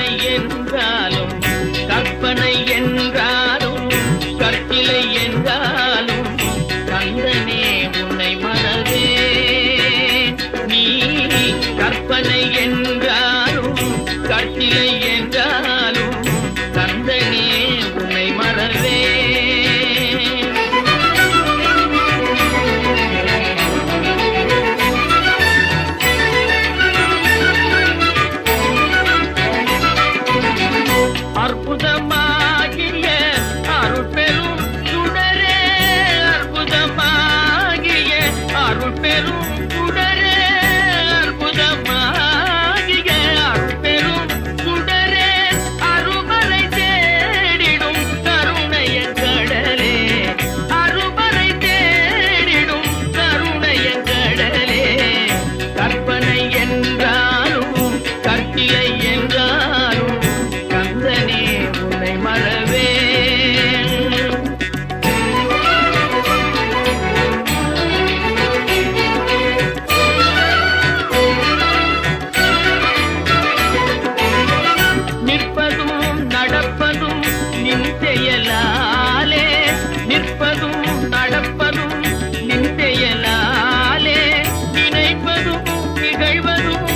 கற்பனை என்றாலும் கற்பனை என்றால் Thank you.